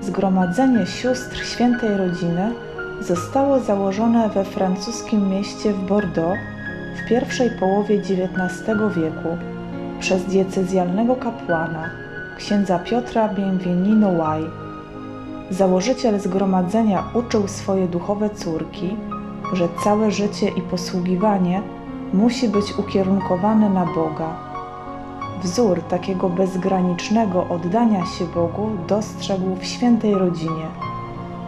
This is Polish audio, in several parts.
Zgromadzenie Sióstr Świętej Rodziny zostało założone we francuskim mieście w Bordeaux w pierwszej połowie XIX wieku przez diecezjalnego kapłana księdza Piotra Bienvenino Łaj. Założyciel zgromadzenia uczył swoje duchowe córki, że całe życie i posługiwanie musi być ukierunkowane na Boga. Wzór takiego bezgranicznego oddania się Bogu dostrzegł w świętej rodzinie.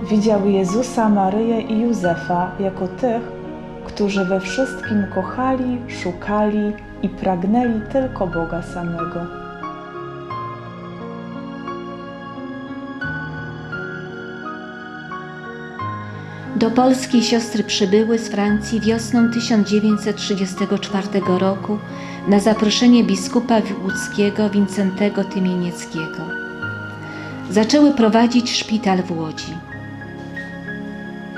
Widział Jezusa, Maryję i Józefa jako tych, którzy we wszystkim kochali, szukali i pragnęli tylko Boga samego. Do Polski siostry przybyły z Francji wiosną 1934 roku na zaproszenie biskupa łódzkiego Wincentego Tymienieckiego. Zaczęły prowadzić szpital w Łodzi.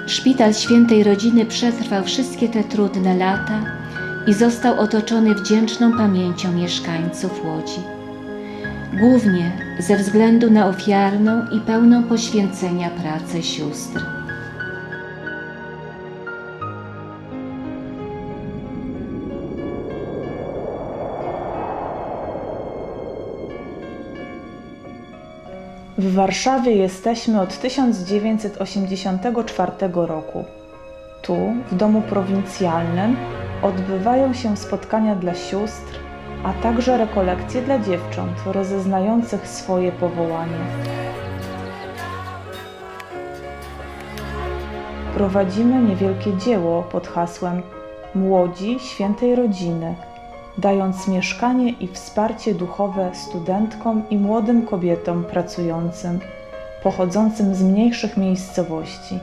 Szpital Świętej Rodziny przetrwał wszystkie te trudne lata i został otoczony wdzięczną pamięcią mieszkańców Łodzi. Głównie ze względu na ofiarną i pełną poświęcenia pracę sióstr. W Warszawie jesteśmy od 1984 roku. Tu, w domu prowincjalnym, odbywają się spotkania dla sióstr, a także rekolekcje dla dziewcząt rozeznających swoje powołanie. Prowadzimy niewielkie dzieło pod hasłem Młodzi Świętej Rodziny, dając mieszkanie i wsparcie duchowe studentkom i młodym kobietom pracującym, pochodzącym z mniejszych miejscowości.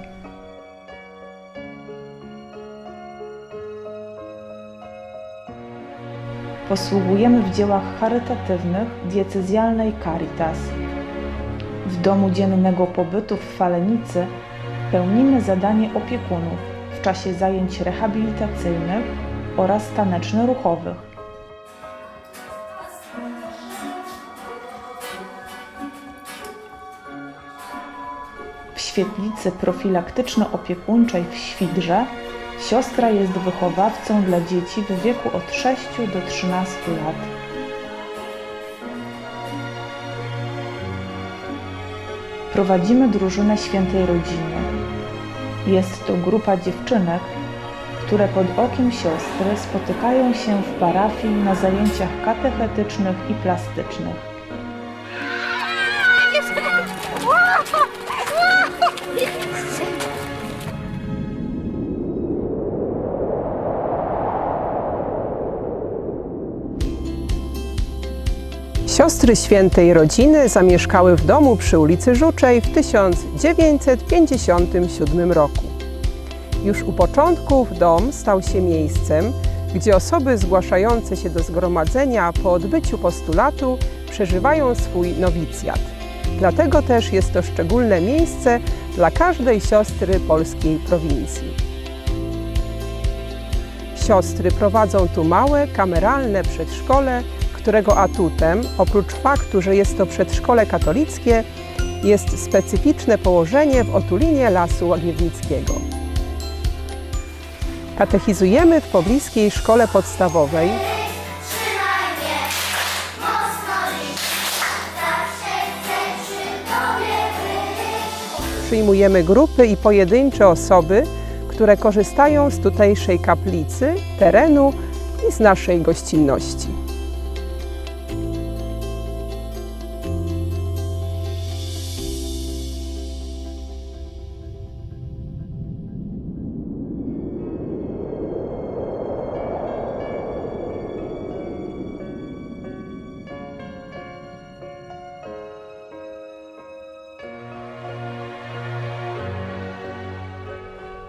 Posługujemy w dziełach charytatywnych diecezjalnej Caritas. W domu dziennego pobytu w Falenicy pełnimy zadanie opiekunów w czasie zajęć rehabilitacyjnych oraz taneczno-ruchowych. Świetlicy profilaktyczno-opiekuńczej w Świdrze siostra jest wychowawcą dla dzieci w wieku od 6 do 13 lat. Prowadzimy drużynę świętej rodziny. Jest to grupa dziewczynek, które pod okiem siostry spotykają się w parafii na zajęciach katechetycznych i plastycznych. Siostry Świętej Rodziny zamieszkały w domu przy ulicy Żuczej w 1957 roku. Już u początków dom stał się miejscem, gdzie osoby zgłaszające się do zgromadzenia po odbyciu postulatu przeżywają swój nowicjat. Dlatego też jest to szczególne miejsce dla każdej siostry polskiej prowincji. Siostry prowadzą tu małe, kameralne przedszkole, którego atutem, oprócz faktu, że jest to przedszkole katolickie, jest specyficzne położenie w otulinie Lasu Łagiewnickiego. Katechizujemy w pobliskiej szkole podstawowej, przyjmujemy grupy i pojedyncze osoby, które korzystają z tutejszej kaplicy, terenu i z naszej gościnności.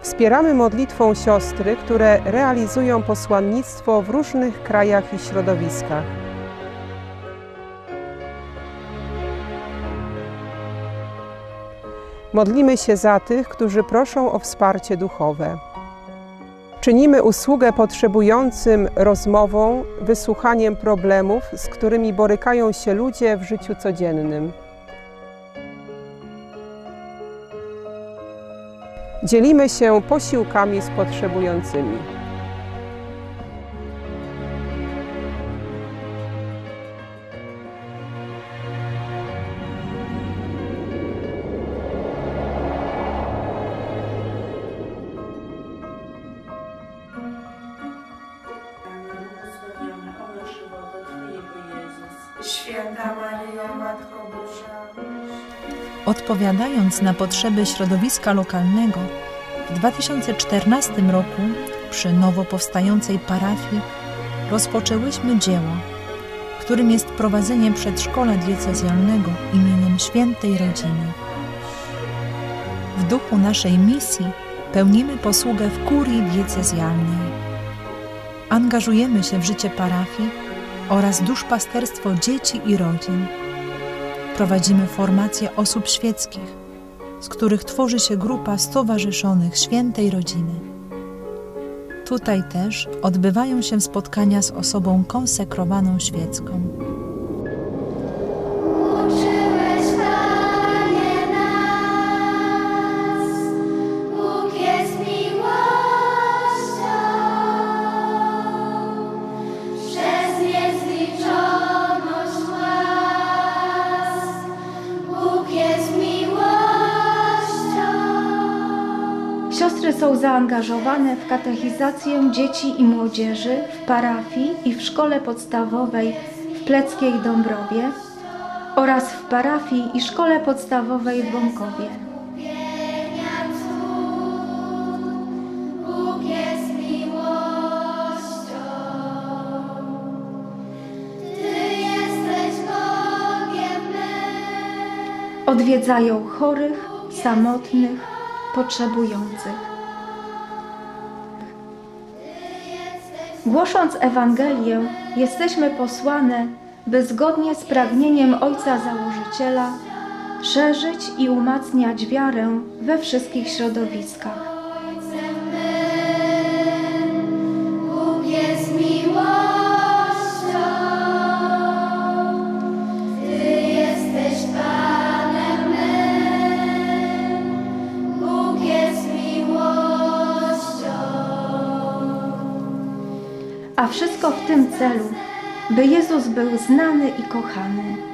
Wspieramy modlitwą siostry, które realizują posłannictwo w różnych krajach i środowiskach. Modlimy się za tych, którzy proszą o wsparcie duchowe. Czynimy usługę potrzebującym rozmową, wysłuchaniem problemów, z którymi borykają się ludzie w życiu codziennym. Dzielimy się posiłkami z potrzebującymi. Odpowiadając na potrzeby środowiska lokalnego, w 2014 roku przy nowo powstającej parafii rozpoczęłyśmy dzieło, którym jest prowadzenie przedszkola diecezjalnego imieniem Świętej Rodziny. W duchu naszej misji pełnimy posługę w kurii diecezjalnej. Angażujemy się w życie parafii oraz duszpasterstwo dzieci i rodzin prowadzimy formację osób świeckich, z których tworzy się grupa stowarzyszonych świętej rodziny. Tutaj też odbywają się spotkania z osobą konsekrowaną świecką. Siostry są zaangażowane w katechizację dzieci i młodzieży w parafii i w szkole podstawowej w Pleckiej Dąbrowie oraz w parafii i szkole podstawowej w Bąkowie. Odwiedzają chorych, samotnych, potrzebujących. Głosząc Ewangelię, jesteśmy posłane, by zgodnie z pragnieniem Ojca Założyciela szerzyć i umacniać wiarę we wszystkich środowiskach. A wszystko w tym celu, by Jezus był znany i kochany.